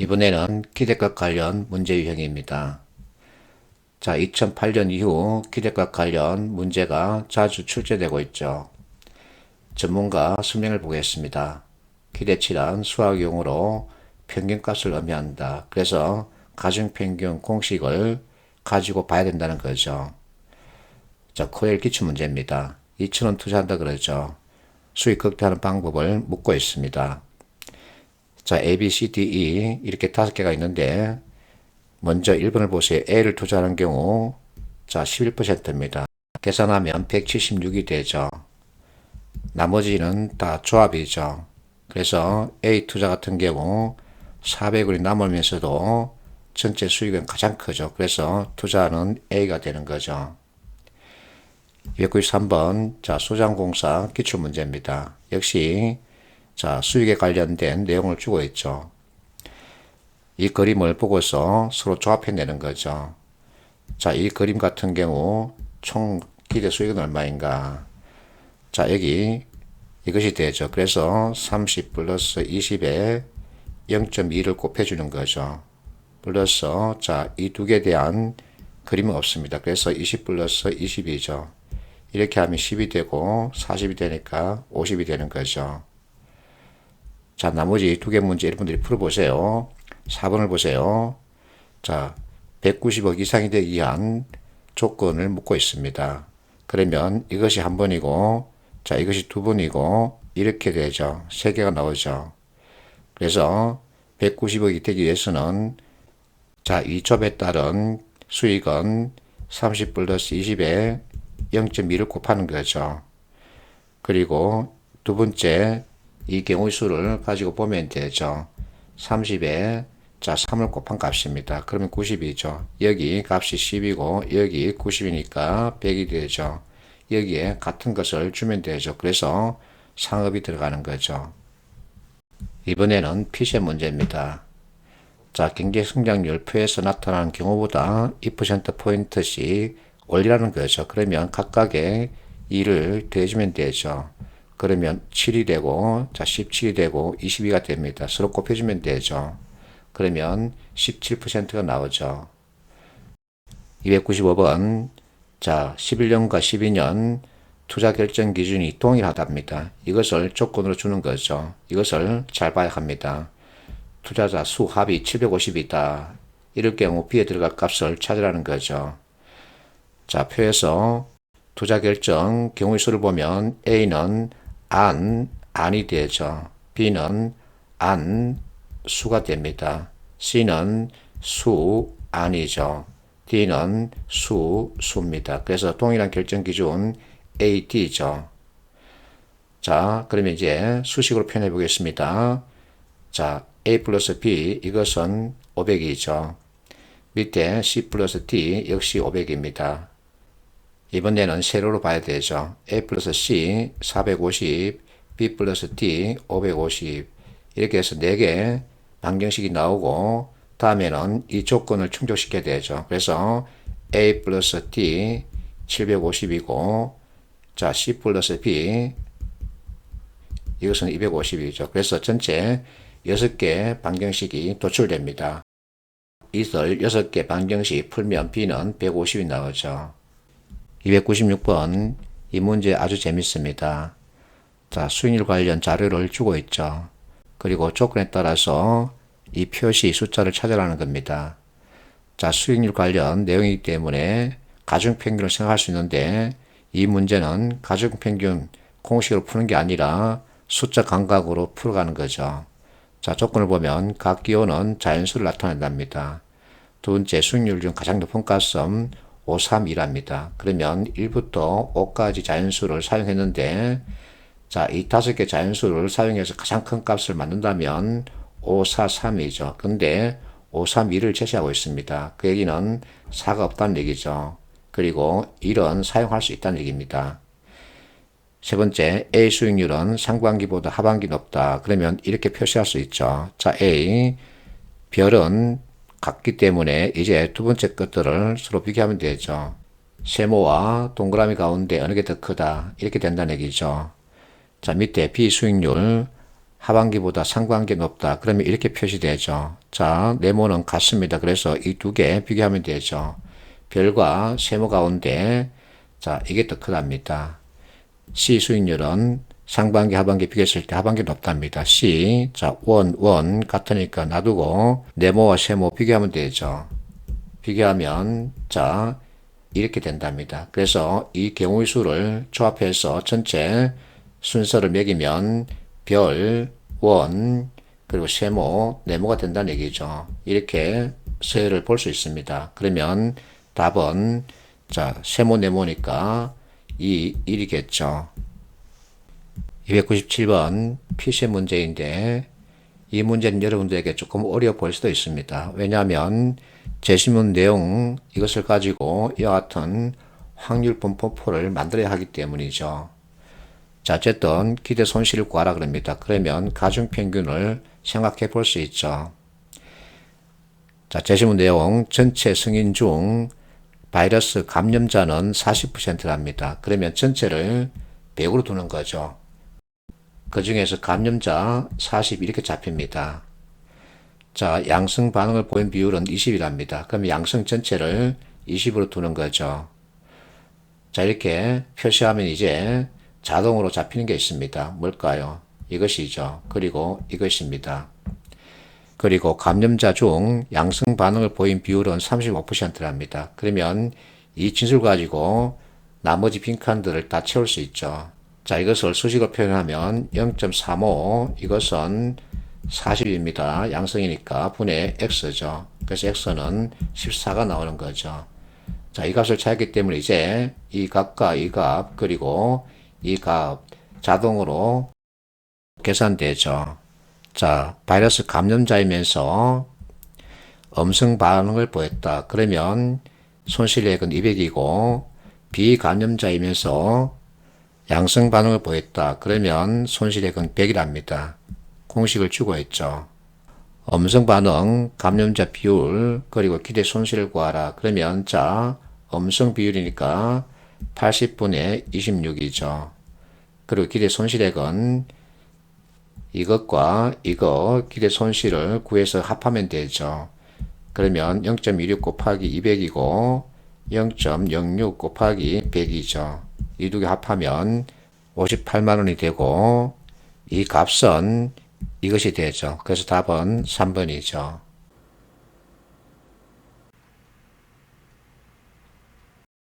이번에는 기대값 관련 문제 유형입니다. 자, 2008년 이후 기대값 관련 문제가 자주 출제되고 있죠. 전문가 설명을 보겠습니다. 기대치란 수학 용어로 평균값을 의미한다. 그래서 가중평균 공식을 가지고 봐야 된다는 거죠. 자, 코엘 기출 문제입니다. 2천원 투자한다 그러죠. 수익 극대화하는 방법을 묻고 있습니다. 자, A, B, C, D, E 이렇게 다섯 개가 있는데 먼저 1번을 보세요. A를 투자하는 경우 자, 11%입니다. 계산하면 176이 되죠. 나머지는 다 조합이죠. 그래서 A 투자 같은 경우 400원이 남으면서도 전체 수익은 가장 크죠. 그래서 투자는 A가 되는 거죠. 293번 자 소장공사 기출문제입니다. 역시 자 수익에 관련된 내용을 주고 있죠. 이 그림을 보고서 서로 조합해내는 거죠. 자, 이 그림 같은 경우 총 기대 수익은 얼마인가? 자, 여기 이것이 되죠. 그래서 30 플러스 20에 0.2를 곱해주는 거죠. 플러스 자, 이 두 개에 대한 그림은 없습니다. 그래서 20 플러스 20이죠. 이렇게 하면 10이 되고 40이 되니까 50이 되는 거죠. 자, 나머지 두 개 문제 여러분들이 풀어보세요. 4번을 보세요. 자, 190억 이상이 되기 위한 조건을 묻고 있습니다. 그러면 이것이 한 번이고, 자, 이것이 두 번이고, 이렇게 되죠. 세 개가 나오죠. 그래서 190억이 되기 위해서는, 자, 이 좁에 따른 수익은 30 플러스 20에 0.2를 곱하는 거죠. 그리고 두 번째, 이 경우 수를 가지고 보면 되죠. 30에 자 3을 곱한 값입니다. 그러면 90이죠. 여기 값이 10이고 여기 90이니까 100이 되죠. 여기에 같은 것을 주면 되죠. 그래서 상업이 들어가는 거죠. 이번에는 피시의 문제입니다. 자, 경제 성장률 표에서 나타나는 경우보다 2%포인트씩 올리라는 거죠. 그러면 각각의 2를 더해주면 되죠. 그러면 7이 되고, 자, 17이 되고, 22가 됩니다. 서로 곱해주면 되죠. 그러면 17%가 나오죠. 295번, 자, 11년과 12년 투자 결정 기준이 동일하답니다. 이것을 조건으로 주는 거죠. 이것을 잘 봐야 합니다. 투자자 수 합이 750이다. 이럴 경우 B에 들어갈 값을 찾으라는 거죠. 자, 표에서 투자 결정 경우의 수를 보면 A는 안, 안이 되죠. B는 안, 수가 됩니다. C는 수, 안이죠. D는 수, 수입니다. 그래서 동일한 결정 기준 A, D죠. 자, 그러면 이제 수식으로 표현해 보겠습니다. 자, A 플러스 B 이것은 500이죠. 밑에 C 플러스 D 역시 500입니다. 이번에는 세로로 봐야 되죠. A 플러스 C 450, B 플러스 D 550 이렇게 해서 4개 방정식이 나오고 다음에는 이 조건을 충족시켜야 되죠. 그래서 A 플러스 D 750이고 자 C 플러스 B 이것은 250이죠. 그래서 전체 6개 방정식이 도출됩니다. 이들 6개 방정식 풀면 B는 150이 나오죠. 296번 이 문제 아주 재밌습니다. 자, 수익률 관련 자료를 주고 있죠. 그리고 조건에 따라서 이 표시 숫자를 찾아라는 겁니다. 자, 수익률 관련 내용이기 때문에 가중평균을 생각할 수 있는데 이 문제는 가중평균 공식으로 푸는 게 아니라 숫자 감각으로 풀어가는 거죠. 자, 조건을 보면 각 기호는 자연수를 나타낸답니다. 두 번째, 수익률 중 가장 높은 값은 5, 3, 2랍니다. 그러면 1부터 5까지 자연수를 사용했는데 자, 이 다섯 개 자연수를 사용해서 가장 큰 값을 만든다면 5, 4, 3이죠. 근데 5, 3, 2를 제시하고 있습니다. 그 얘기는 4가 없다는 얘기죠. 그리고 1은 사용할 수 있다는 얘기입니다. 세 번째, A 수익률은 상반기보다 하반기 높다. 그러면 이렇게 표시할 수 있죠. 자, A, 별은 같기 때문에 이제 두 번째 것들을 서로 비교하면 되죠. 세모와 동그라미 가운데 어느 게 더 크다. 이렇게 된다는 얘기죠. 자, 밑에 B 수익률 하반기보다 상반기 높다. 그러면 이렇게 표시되죠. 자, 네모는 같습니다. 그래서 이 두 개 비교하면 되죠. 별과 세모 가운데 자, 이게 더 크답니다. C 수익률은 상반기, 하반기 비교했을 때 하반기 높답니다. C, 자, 원, 원 같으니까 놔두고 네모와 세모 비교하면 되죠. 비교하면 자, 이렇게 된답니다. 그래서 이 경우의 수를 조합해서 전체 순서를 매기면 별, 원, 그리고 세모, 네모가 된다는 얘기죠. 이렇게 서열을 볼수 있습니다. 그러면 답은 자, 세모, 네모니까 이 1이겠죠. 297번 피시 문제인데 이 문제는 여러분들에게 조금 어려워 보일 수도 있습니다. 왜냐하면 제시문 내용 이것을 가지고 이와 같은 확률 분포표를 만들어야 하기 때문이죠. 자, 어쨌든 기대 손실을 구하라 그럽니다. 그러면 가중평균을 생각해 볼 수 있죠. 자, 제시문 내용 전체 승인 중 바이러스 감염자는 40%랍니다. 그러면 전체를 100으로 두는 거죠. 그 중에서 감염자 40 이렇게 잡힙니다. 자, 양성 반응을 보인 비율은 20이랍니다. 그럼 양성 전체를 20으로 두는 거죠. 자, 이렇게 표시하면 이제 자동으로 잡히는 게 있습니다. 뭘까요? 이것이죠. 그리고 이것입니다. 그리고 감염자 중 양성 반응을 보인 비율은 35%랍니다. 그러면 이 진술 가지고 나머지 빈칸들을 다 채울 수 있죠. 자, 이것을 수식으로 표현하면 0.35 이것은 40입니다. 양성이니까 분의 x죠. 그래서 x는 14가 나오는 거죠. 자, 이 값을 찾기 때문에 이제 이 값과 이 값, 그리고 이 값 자동으로 계산되죠. 자, 바이러스 감염자이면서 음성 반응을 보였다. 그러면 손실액은 200이고 비감염자이면서 양성 반응을 보였다. 그러면 손실액은 100이랍니다. 공식을 있죠. 음성 반응, 감염자 비율, 그리고 기대 손실을 구하라. 그러면 자, 음성 비율이니까 80분의 26이죠. 그리고 기대 손실액은 이것과 이거 기대 손실을 구해서 합하면 되죠. 그러면 0.16 곱하기 200이고 0.06 곱하기 100이죠. 이 두 개 합하면 58만 원이 되고 이 값은 이것이 되죠. 그래서 답은 3번이죠.